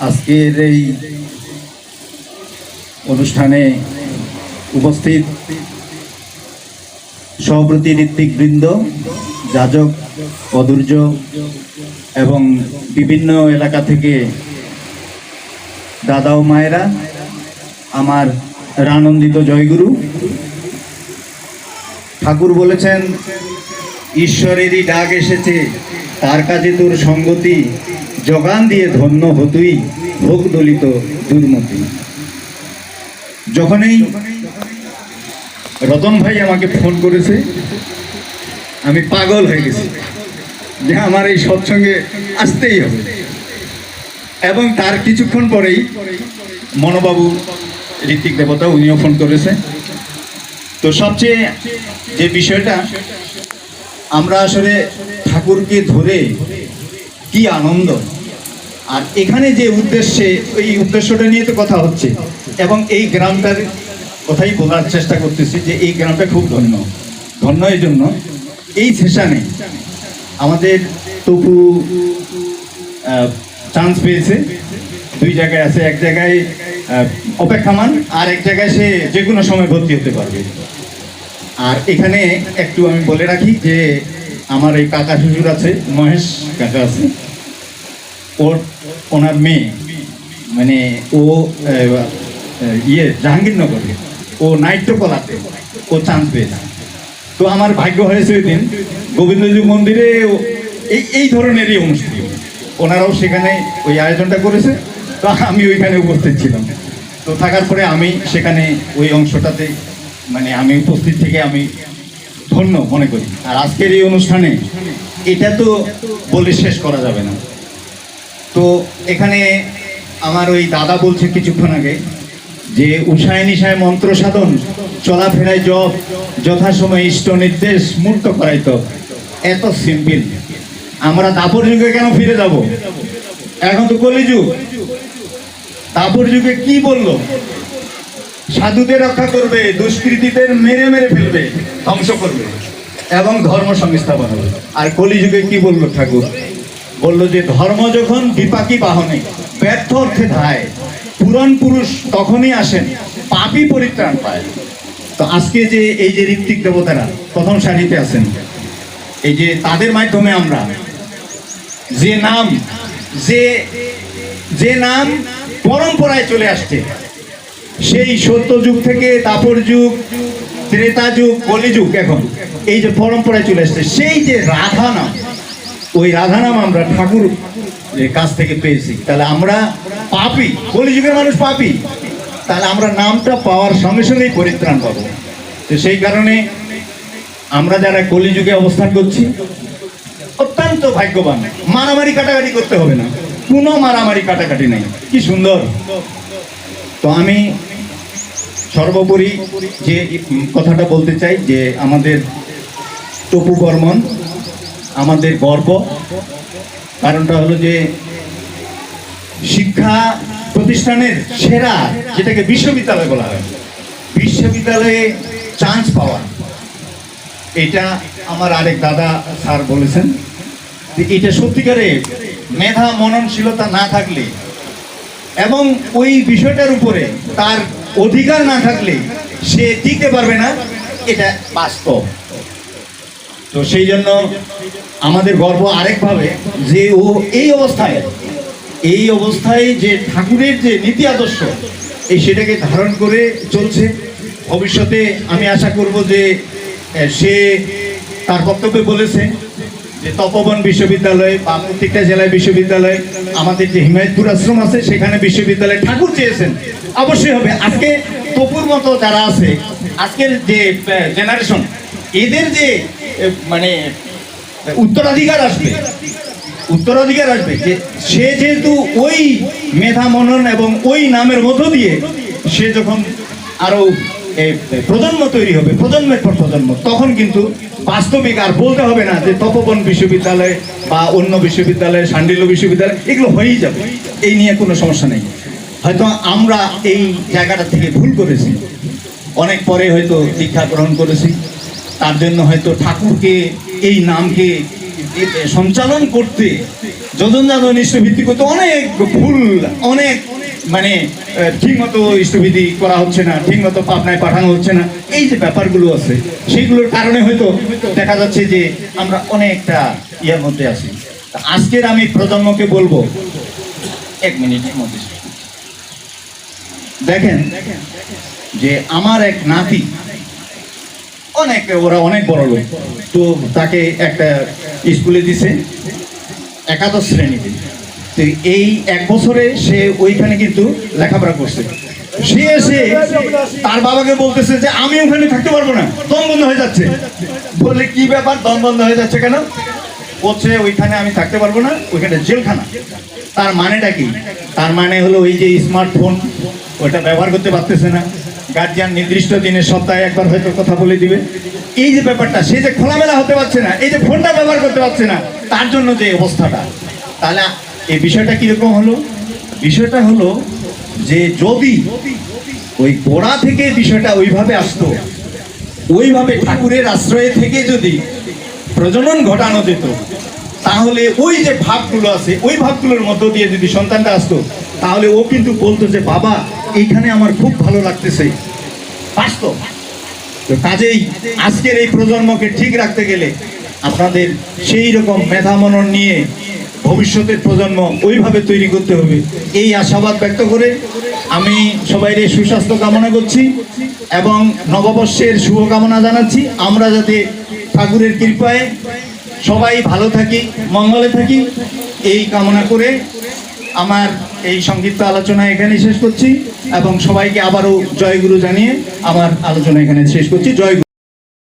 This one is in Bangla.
আজকের এই অনুষ্ঠানে উপস্থিত সহপ্রতি ঋত্বিকবৃন্দ যাজক, অদূর্য এবং বিভিন্ন এলাকা থেকে দাদা ও মায়েরা, আমার রানন্দিত জয়গুরু। ঠাকুর বলেছেন, ঈশ্বরেরই ডাক এসেছে, তার কাজে তোর সঙ্গতি যোগান দিয়ে ধন্য হতুই ভোগ দলিত দুর্মতি। যখনই রতন ভাই আমাকে ফোন করেছে, আমি পাগল হয়ে গেছি যে আমার এই সৎসঙ্গে আসতেই হবে। এবং তার কিছুক্ষণ পরেই মনোবাবু, ঋত্বিক দেবতা, উনিও ফোন করেছে। তো সবচেয়ে যে বিষয়টা, আমরা আসলে ঠাকুরকে ধরে কি আনন্দ? আর এখানে যে উদ্দেশ্যে, এই উদ্দেশ্যটা নিয়ে তো কথা হচ্ছে। এবং এই গ্রামটার কথাই বলার চেষ্টা করতেছি যে এই গ্রামটা খুব ধন্য। ধন্য এই জন্য এই সেশানে আমাদের তপু চান্স পেয়েছে। দুই জায়গায় আছে, এক জায়গায় অপেক্ষামান, আর এক জায়গায় সে যে কোনো সময় ভর্তি হতে পারবে। আর এখানে একটু আমি বলে রাখি যে, আমার এই কাকা শ্বশুর আছে, মহেশ কাকা আছে। ওর ওনার মেয়ে মানে ও ইয়ে জাহাঙ্গীরনগরে, ও নাট্যকলাতে ও চান্স পেয়েছে তো আমার ভাগ্য হয়েছে ওই দিন গোবিন্দজি মন্দিরে এই এই ধরনেরই অনুষ্ঠান ওনারাও সেখানে ওই আয়োজনটা করেছে, তো আমি ওইখানে উপস্থিত ছিলাম। তো থাকার পরে আমি সেখানে ওই অংশটাতে মানে আমি উপস্থিত থেকে আমি ধন্য মনে করি। আর আজকের এই অনুষ্ঠানে, এটা তো বলে শেষ করা যাবে না। তো এখানে আমার ওই দাদা বলছে কিছুক্ষণ আগে যে উষায় নিশায় মন্ত্র সাধন, চলাফেরায় জপ যথাসময় ইষ্ট নির্দেশ, মূর্ত করাইতো। এত সিম্পল। আমরা দাপর যুগে কেন ফিরে যাব? এখন তো কলিযুগ। দাপর যুগে কি বলল? সাধুদের রক্ষা করবে, দুষ্কৃতীদের মেরে মেরে ফেলবে, ধ্বংস করবে, এবং ধর্ম সংস্থাপন হবে। আর কলিযুগে কি বলল ঠাকুর? বলল যে ধর্ম যখন বিপাকী বাহনে ব্যর্থ অর্থে ধায় পুরন পুরুষ তখনই আসেন পাপই পরিত্রাণ পায়। তো আজকে যে এই যে ঋত্বিক দেবতারা প্রথম সারিতে আছেন, এই যে তাদের মাধ্যমে আমরা যে নাম, যে যে নাম পরম্পরায় চলে আসছে, সেই সত্য যুগ থেকে তাপর যুগ, ত্রেতা যুগ কলিযুগ এখন এই যে পরম্পরায় চলে আসছে সেই যে রাধা নাম ওই রাধা নাম আমরা ঠাকুর কাছ থেকে পেয়েছি। তাহলে আমরা পাপি, কলিযুগের মানুষ পাপি। তাহলে আমরা নামটা পাওয়ার সঙ্গে সঙ্গেই পরিত্রাণ পাবো। তো সেই কারণে আমরা যারা কলিযুগে অবস্থান করছি, অত্যন্ত ভাগ্যবান। মারামারি কাটাকাটি করতে হবে না। কোনো মারামারি কাটাকাটি নেই। কি সুন্দর। তো আমি সর্বোপরি যে কথাটা বলতে চাই, যে আমাদের টপু বর্মন আমাদের গর্ব। কারণটা হলো যে শিক্ষা প্রতিষ্ঠানের সেরা যেটাকে বিশ্ববিদ্যালয় বলা হয়, বিশ্ববিদ্যালয়ে চান্স পাওয়া। এটা আমার আরেক দাদা স্যার বলেছেন যে এটা সত্যিকারে মেধা মননশীলতা না থাকলে এবং ওই বিষয়টার উপরে তার অধিকার না থাকলে সে টিকতে পারবে না, এটা বাস্তব। তো সেই জন্য আমাদের গর্ব আরেকভাবে যে ও এই অবস্থায় এই অবস্থায় যে ঠাকুরের যে নীতি আদর্শ, এই সেটাকে ধারণ করে চলছে। ভবিষ্যতে আমি আশা করব যে সে তার বক্তব্যে বলেছে যে তপবন বিশ্ববিদ্যালয় বা প্রত্যেকটা জেলায় বিশ্ববিদ্যালয় আমাদের যে হিমায়তপুর আশ্রম আছে, সেখানে বিশ্ববিদ্যালয় ঠাকুর চেয়েছেন। অবশ্যই হবে। আজকে তপুর মতো যারা আছে, আজকের যে জেনারেশন এদের যে মানে উত্তরাধিকার আসবে। উত্তরাধিকার আসবে যে সে যেহেতু ওই মেধা মনন এবং ওই নামের মধ্য দিয়ে সে যখন আরও এ, প্রজন্ম তৈরি হবে প্রজন্মের পর প্রজন্ম তখন কিন্তু বাস্তবিক আর বলতে হবে না যে তপবন বিশ্ববিদ্যালয় বা অন্য বিশ্ববিদ্যালয় সান্ডিল্য বিশ্ববিদ্যালয় এগুলো হয়েই যাবে। এই নিয়ে কোনো সমস্যা নেই। হয়তো আমরা এই জায়গাটা থেকে ভুল করেছি। অনেক পরে হয়তো শিক্ষা গ্রহণ করেছি। তার জন্য হয়তো ঠাকুরকে এই নামকে সঞ্চালন করতে যাদন ইষ্টভিত্তি করতে অনেক ভুল, অনেক মানে ঠিক মতো ইষ্টবিধি করা হচ্ছে না ঠিক মতো পাবনায় পাঠানো হচ্ছে না। এই যে ব্যাপারগুলো আছে, সেইগুলোর কারণে হয়তো দেখা যাচ্ছে যে আমরা অনেকটা ইয়ার মধ্যে আছি। আজকের আমি প্রজন্মকে বলব, এক মিনিটের মধ্যে। দেখেন যে আমার এক নাতি অনেক ওরা অনেক বড় লোক। তো তাকে একটা স্কুলে দিছে, একাদশ শ্রেণীতে। তো এই এক বছরে সে ওইখানে কিন্তু লেখাপড়া করছে। সে এসে তার বাবাকে বলতেছে যে, আমি ওখানে থাকতে পারব না, দম বন্ধ হয়ে যাচ্ছে। বললে, কি ব্যাপার, দম বন্ধ হয়ে যাচ্ছে কেন? বলছে, ওইখানে আমি থাকতে পারব না, ওইখানে জেলখানা। তার মানেটা কি? তার মানে হলো ওই যে স্মার্টফোন ওইটা ব্যবহার করতে পারতেছে না। গার্জিয়ান নির্দিষ্ট দিনে সপ্তাহে একবার হয়তো কথা বলে দিবে। এই যে ব্যাপারটা, সে যে খোলামেলা হতে পারছে না, এই যে ফোনটা ব্যবহার করতে পারছে না, তার জন্য যে অবস্থাটা। তাহলে এই বিষয়টা কীরকম হলো? বিষয়টা হলো যে যদি ওই গোড়া থেকে বিষয়টা ওইভাবে আসতো, ওইভাবে ঠাকুরের আশ্রয়ে থেকে যদি প্রজনন ঘটানো যেত, তাহলে ওই যে ভাবগুলো আছে, ওই ভাবগুলোর মধ্য দিয়ে যদি সন্তানটা আসতো, তাহলে ও কিন্তু বলতো যে, বাবা এইখানে আমার খুব ভালো লাগতেছে। বাস্তব। তো কাজেই আজকের এই প্রজন্মকে ঠিক রাখতে গেলে আপনাদের সেই রকম মেধা মনন নিয়ে ভবিষ্যতের প্রজন্ম ওইভাবে তৈরি করতে হবে। এই আশাবাদ ব্যক্ত করে আমি সবাইরে সুস্বাস্থ্য কামনা করছি এবং নববর্ষের শুভকামনা জানাচ্ছি। আমরা যাতে ঠাকুরের কৃপায় সবাই ভালো থাকি, মঙ্গলে থাকি, এই কামনা করে আমার এই সংক্ষিপ্ত আলোচনা এখানে শেষ করছি এবং সবাইকে আবারও জয়গুরু জানিয়ে আমার আলোচনা এখানে শেষ করছি জয় গুরু।